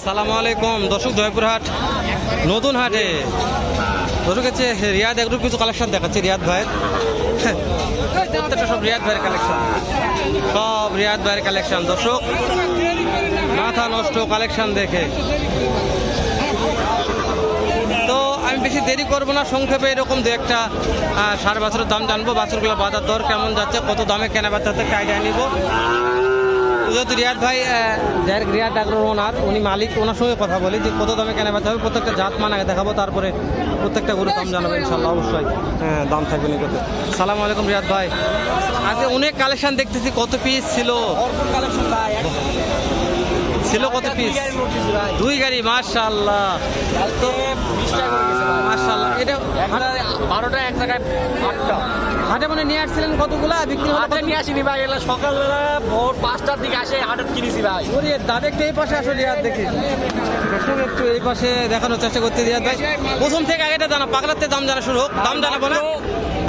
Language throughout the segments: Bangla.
সালামু আলাইকুম, দর্শক জয়পুরহাট নতুন হাটে। দর্শক, হচ্ছে রিয়াদ এগুলো কিছু কালেকশন দেখাচ্ছে, রিয়াদ ভাইয়ের। সব রিয়াদ ভাইয়ের কালেকশন সব রিয়াদ ভাইয়ের কালেকশন দর্শক। মাথা নষ্ট কালেকশন দেখে। তো আমি বেশি দেরি করব না, সংক্ষেপে এরকম দু একটা সার বছরের দাম জানব বাছুরগুলো বাজার দর কেমন যাচ্ছে, কত দামে কেনা বেচা থেকে নিব। যেহেতু রিয়াদ ভাই যাই যার রিয়াদ আগ্রহ ওনার উনি মালিক ওনার সঙ্গে কথা বলি যে কত দামে কেনা বেচা হবে প্রত্যেকটা জাত মান আগে দেখাবো তারপরে প্রত্যেকটা গরুর দাম জানাব ইনশাল্লাহ অবশ্যই। হ্যাঁ দাম থাকবে নিকটে। সালাম আলাইকুম রিয়াদ ভাই। আজকে অনেক কালেকশন দেখতেছি কত পিস ছিল? ছিল কত পিস দুই গাড়ি মার্শাল্লাহ তো মার্শাল্লাহ এটা বারোটা এক জায়গায় আটটা। হাটে মানে নিয়ে আসছিলেন কতগুলা? বিক্রি হলো হাটে নিয়ে আসিনি ভাই। এগুলো সকালবেলা ভোর পাঁচটার দিকে আসে হাটে কিনেছি ভাই। ওরে দাদা একটু এই পাশে দেখি। দর্শক একটু এই পাশে দেখানোর চেষ্টা করতে রিয়াদ ভাই প্রথম থেকে আগেটা জানা পাগলাতে দাম জানা শুরু হোক। দাম জানাব না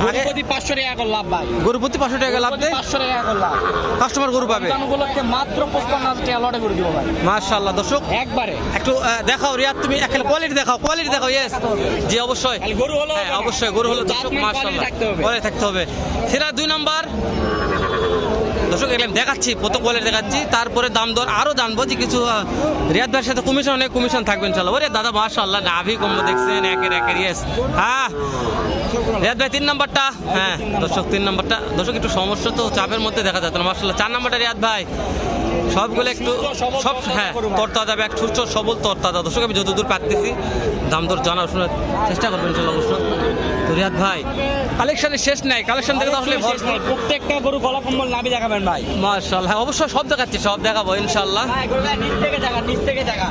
আগে পাঁচশো টাকা করে লাভ ভাই। গরু প্রতি পাঁচশো টাকা লাভ দেয়? পাঁচশো টাকা করে লাভ। কাস্টমার গরু পাবে? উপলক্ষে মাত্র পঁচপান্ন হাজার টাকা লটে করে দিব ভাই। মার্শাল্লাহ দর্শক। একবারে। একটু দেখাও রিয়াদ তুমি একটা কোয়ালিটি দেখাও কোয়ালিটি দেখাও ইয়েস জি অবশ্যই। গরু হলো হ্যাঁ অবশ্যই গরু হলো দর্শক মার্শাল্লাহ থাকতে হবে। সেটা দুই নাম্বার। দর্শক, এগুলো দেখাচ্ছি, প্রথম কোয়ালিটি দেখাচ্ছি। তারপরে দাম দর আরও জানব যে কিছু রিয়াদ ভাইয়ের সাথে কমিশন অনেক কমিশন থাকবেন চলো ওরে দাদা মার্শাল্লাহ নাভি কম্বো দেখছেন, একের একের ইয়েস হ্যাঁ রিয়াদ ভাই, তিন নাম্বারটা। হ্যাঁ দর্শক, তিন নাম্বারটা। দর্শক, একটু সমস্যা তো চাপের মধ্যে দেখা যাচ্ছে না। মার্শাল্লাহ চার নাম্বারটা রিয়াদ ভাই। সবগুলো একটু সব হ্যাঁ তরতাজা ব্যাগ সুস্থ সবল তরতাজা। দর্শক আমি যতদূর পারতেছি দাম দর জানার শোনার চেষ্টা করবেন ইনশাল্লাহ অবশ্য। তো রিয়াদ ভাই কালেকশনের শেষ নাই কালেকশন দেখে তো আসলে। প্রত্যেকটা গরু গলা কম্বল নাবি দেখাবেন ভাই। মার্শাল হ্যাঁ অবশ্যই সব দেখাচ্ছি সব দেখাবো ইনশাল্লাহ। হ্যাঁ, নিচ থেকে জায়গা নিচ থেকে জায়গা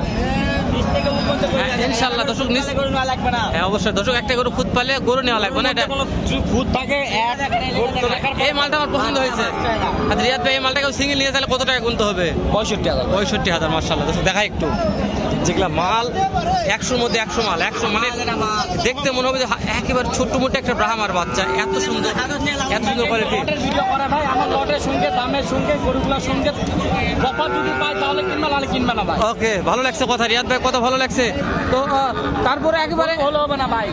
নিচ থেকে উপর পর্যন্ত গরু হ্যাঁ, জায়গা। ইনশাল্লাহ, দর্শক, নিচ- গরু লাগবে না হ্যাঁ অবশ্যই। দর্শক একটা গরু খুদ পালে গরু নেওয়া লাগবে না এটা কোনো থাকে এই মালটা আমার পছন্দ হয়েছে। আর রিয়াদ ভাই এই মালটাকে সিঙ্গেল নিয়ে তাহলে কত টাকা গুনতে হবে? পঁয়ষট্টি হাজার। পঁয়ষট্টি হাজার মার্শাল্লাহ দর্শক দেখা একটু। যেগুলা মাল একশোর মধ্যে একশো মাল একশো মানে দেখতে মনে হবে যে একেবারে ছোট্ট মোটো একটা ব্রাহ্মার বাচ্চা এত সুন্দর এত সুন্দর কোয়ালিটি লটের ভিডিও করা ভাই আমার লটের সঙ্গে দামের সঙ্গে গরুগুলোর সঙ্গে প্রপার যদি পাই তাহলে কিনবা নাহলে কিনবে না ভাই। ওকে ভালো লাগছে কথা রিয়াদ ভাই কত ভালো লাগছে। তো তারপরে একেবারে হলে হবে না ভাই।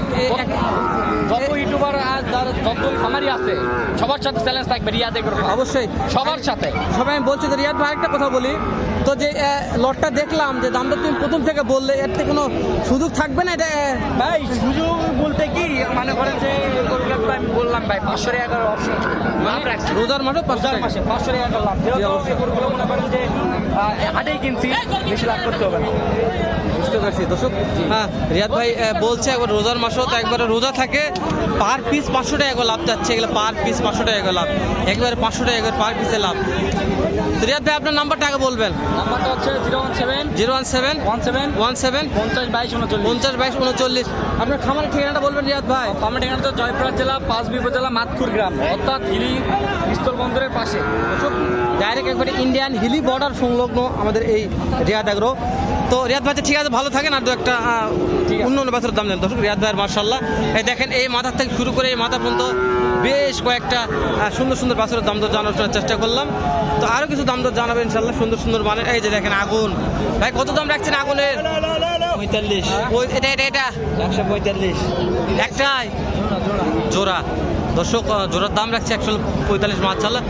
যত ইউটিউবার আর যত খামারি আছে সবার সাথে চ্যালেঞ্জ থাকবে রিয়াদে অবশ্যই। সবার সাথে। সবাই আমি বলছি তো রিয়াদ ভাই একটা কথা বলি। তো যে লটটা দেখলাম যে দামটা তুমি প্রথম থেকে বললে এর থেকে কোনো সুযোগ থাকবে না এটা? ভাই সুযোগ বলতে কি? মনে করেন যে আমি বললাম ভাই পাঁচশো করে অপশন লাভ রাখছি রোজার পাঁচশো টাকা। মাসে পাঁচশো টাকা লাভ। যেহেতু মনে করেন যে হাটেই কিনছি বেশি লাভ করতে হবে না। বুঝতে পারছি। দর্শক হ্যাঁ রিয়াদ ভাই বলছে একবার রোজার মাসেও তো একবারে রোজা থাকে। পার পিস পাঁচশো টাকা লাভ যাচ্ছে। এগুলো পার পিস পাঁচশো টাকা লাভ। একবারে পাঁচশো টাকা পার পিসে লাভ। রিয়াদ ভাই আপনার নাম্বারটা আগে বলবেন। নাম্বারটা হচ্ছে zero one seven zero one seven one seven one seven পঞ্চাশ বাইশ উনচল্লিশ। পঞ্চাশ বাইশ উনচল্লিশ। আপনার খামারের ঠিকানাটা বলবেন রিয়াদ ভাই। ঠিকানা হচ্ছে জয়পুরহাট জেলা পাঁচবি উপজেলা মাতপুর গ্রাম অর্থাৎ হিলি বন্দরের পাশে। ডাইরেক্ট একবারে ইন্ডিয়ান হিলি বর্ডার সংলগ্ন আমাদের এই রিয়াদ আগ্রো তো রিয়াদ ভাই ঠিক আছে ভালো থাকেন। আর দু একটা অন্য অন্য বছরের দাম দেন দর্শক রিয়াদ ভাইয়ের মার্শাল্লাহ। এই দেখেন এই মাথার থেকে শুরু করে এই মাথা পর্যন্ত বেশ কয়েকটা সুন্দর সুন্দর বাছরের দাম দর জানার চেষ্টা করলাম। তো আরও কিছু দাম দর জানাবেন ইনশাল্লাহ সুন্দর সুন্দর মানে এই যে দেখেন আগুন। ভাই কত দাম রাখছেন আগুনের? পঁয়তাল্লিশ। এটা এটা এটা। একশো পঁয়তাল্লিশ। একটাই? জোড়া। দর্শক জোড়ার দাম রাখছে একশো পঁয়তাল্লিশ মার্শাল্লাহ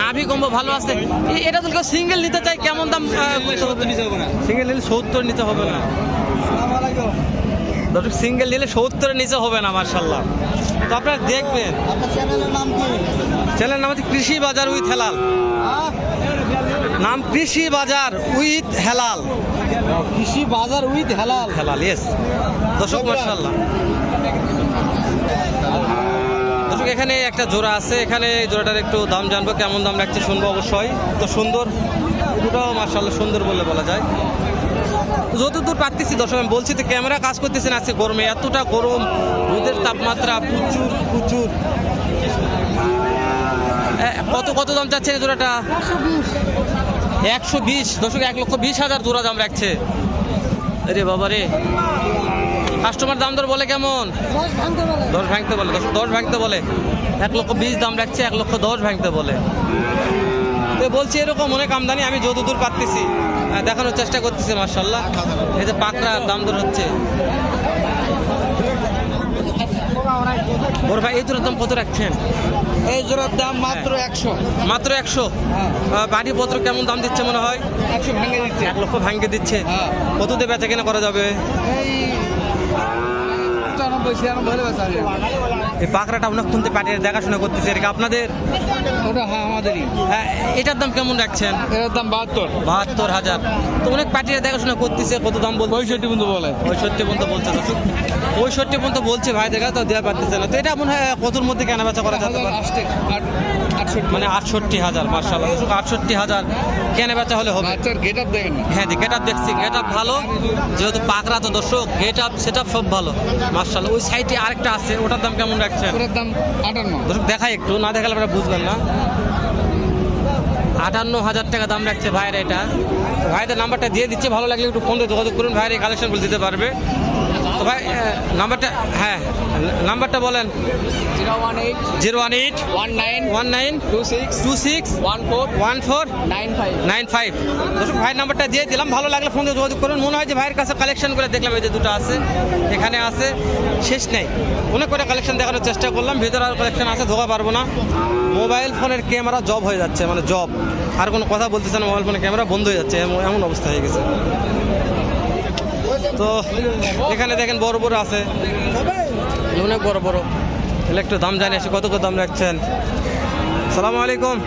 নাভি কম্বো ভালো আছে। এটা তো কেউ সিঙ্গেল নিতে চাই কেমন দাম সিঙ্গেল নিলে সত্তর নিতে হবে না। দর্শক সিঙ্গেল নিলে সত্তরের নিচে হবে না মার্শাল্লাহ তো আপনারা দেখবেন। চ্যানেলের নাম হচ্ছে কৃষি বাজার উইথ হেলাল। নাম কৃষি বাজার উইথ হেলাল। কৃষি বাজার উইথ হেলাল। হেলাল ইয়েস দর্শক মার্শাল্লাহ দর্শক এখানে একটা জোড়া আছে। এখানে জোড়াটার একটু দাম জানব কেমন দাম রাখছে শুনব অবশ্যই। তো সুন্দর দুটাও মার্শাল্লাহ সুন্দর বলে বলা যায়। যতদূর পারতেছি দর্শক আমি বলছি তো ক্যামেরা কাজ করতেছে না আজকে গরমে। এতটা গরম রোদের তাপমাত্রা প্রচুর প্রচুর। কত কত দাম চাচ্ছে জোড়াটা? একশো বিশ। দর্শক এক লক্ষ বিশ হাজার জোড়া দাম রাখছে। আরে বাবা রে। কাস্টমার দাম দর বলে কেমন? দশ ভাঙতে বলে। দশ দশ ভাঙতে বলে। এক লক্ষ বিশ দাম রাখছে এক লক্ষ দশ ভাঙতে বলে। তো বলছি এরকম অনেক আমদানি আমি যতদূর পারতেছি। দেখানোর চেষ্টা করতেছে মার্শাল্লাহ এই যে পাকড়া দাম দর হচ্ছে। ওর ভাই এই জোড়ার দাম কত রাখছেন? এই জোড়ার দাম মাত্র একশো। মাত্র একশো? বাড়িপত্র কেমন দাম দিচ্ছে মনে হয়? একশো ভেঙে দিচ্ছে। এক লক্ষ ভাঙ্গে দিচ্ছে। কত কততে বেচা কেনা করা যাবে? এই পঁচানব্বই ছিয়ানব্বই হলে বেচা যাবে। এই পাকড়াটা অনেক খুনতে পাঠিয়ে দেখাশোনা করতেছে এটা আপনাদের? ওটা হ্যাঁ আমাদেরই। হ্যাঁ, এটার দাম কেমন রাখছেন? এটার দাম বাহাত্তর। বাহাত্তর হাজার। তো অনেক পার্টিরা দেখাশোনা করতেছে কত দাম বলছে পঁয়ষট্টি পর্যন্ত বলে। পঁয়ষট্টি পর্যন্ত বলছে পঁয়ষট্টি পর্যন্ত বলছে ভাই দেখা তো দেওয়া পারতেছে না। তো এটা মনে হয় কতর মধ্যে কেনা বেচা করা মানে আটষট্টি হাজার মার্শাল আটষট্টি হাজার কেনা বেচা হলে হবে। গেট আপ দেখেন হ্যাঁ গেট আপ দেখছি। গেট আপ ভালো যেহেতু পাকড়া তো দর্শক গেট আপ সেট আপ সব ভালো। মার্শাল ওই সাইডে আরেকটা আছে ওটার দাম কেমন রাখছেন? ওটার দাম আটান্ন। দর্শক দেখাই একটু না দেখালে আপনারা বুঝবেন না। আটান্ন হাজার টাকা দাম রাখছে ভাইয়ের এটা। ভাইদের নাম্বারটা দিয়ে দিচ্ছে, ভালো লাগলে একটু ফোন দিয়ে যোগাযোগ করুন, ভাইয়ের এই কালেকশনগুলো দিতে পারবে। তো ভাই নাম্বারটা হ্যাঁ নাম্বারটা বলেন। Zero one eight zero one eight one nine one nine, two six two six, one four one four nine five. Nine five নাম্বারটা দিয়ে দিলাম, ভালো লাগলে ফোন দিয়ে যোগাযোগ করুন। মনে হয় যে ভাইয়ের কাছে কালেকশন করে দেখলাম, এই যে দুটো আছে, এখানে আছে, শেষ নেই। অনেক করে কালেকশন দেখানোর চেষ্টা করলাম, ভিতরে আর কালেকশন আছে, ধোকা পারব না। মোবাইল ফোনের ক্যামেরা জব হয়ে যাচ্ছে মানে জব। আর কোনো কথা বলতেছে না, মোবাইল ফোনে ক্যামেরা বন্ধ হয়ে যাচ্ছে, এমন- অবস্থা হয়ে গেছে। তো এখানে দেখেন বড় বড় আছে। অনেক বড় বড়। এগুলো একটু দাম জানি আসি, কত কত দাম রাখছেন? সালামু আলাইকুম।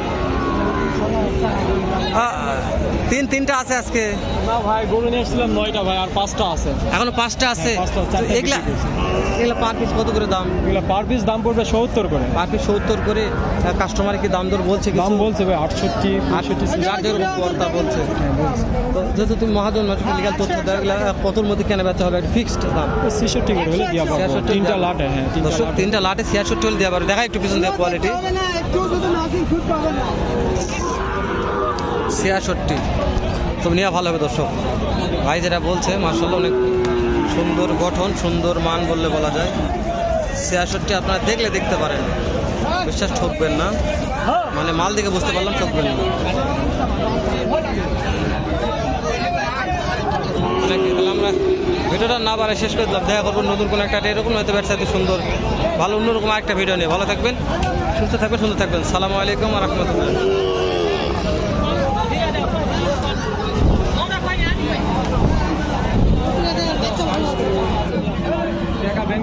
তিন তিনটা আছে আজকে? না ভাই গরু নিয়ে এসেছিলাম নয়টা ভাই আর পাঁচটা আছে। এখনও পাঁচটা আছে? হ্যাঁ, এগুলা এগুলা পার পিস কত করে দাম? এগুলো পার পিস দাম পড়বে সত্তর করে। পার পিস সত্তর করে কাস্টমার কি দাম দর বলছে দাম বলছে ভাই আটষট্টি আটষট্টি পর্দা বলছে। যেহেতু তুমি মহাজন লিগাল তথ্য দেওয়া এগুলা কতর মধ্যে কেনা বেচা হবে? ফিক্সড দাম। ছেষট্টি করে হলে দিয়া পাবো তিনটা লাটে হ্যাঁ তিনটা দর্শক লাটে। তিনটা লাটে ছিয়াষট্টি হলে দেওয়া পারে দেখা একটু পিছন দিয়ে কোয়ালিটি ছিয়াষট্টি। তো নেওয়া ভালো হবে দর্শক। ভাই যেটা বলছে মার্শাল্লাহ অনেক সুন্দর গঠন, সুন্দর মান বললে বলা যায়। ছিয়াষট্টি আপনারা দেখলে দেখতে পারেন। বিশ্বাস ঠকবেন না। মানে মাল দেখে বুঝতে পারলাম, ঠকবেন না। ভিডিওটা না বারে শেষ করে দিলাম। দেখা করব নতুন কোনো একটা, এরকম হয়তো ব্যবসাতে সুন্দর, ভালো অন্যরকম একটা ভিডিও নিয়ে। ভালো থাকবেন, সুস্থ থাকবেন, সুন্দর থাকবেন। সালামু আলাইকুম রহমতুল্লাহ টাকা ব্যাংকে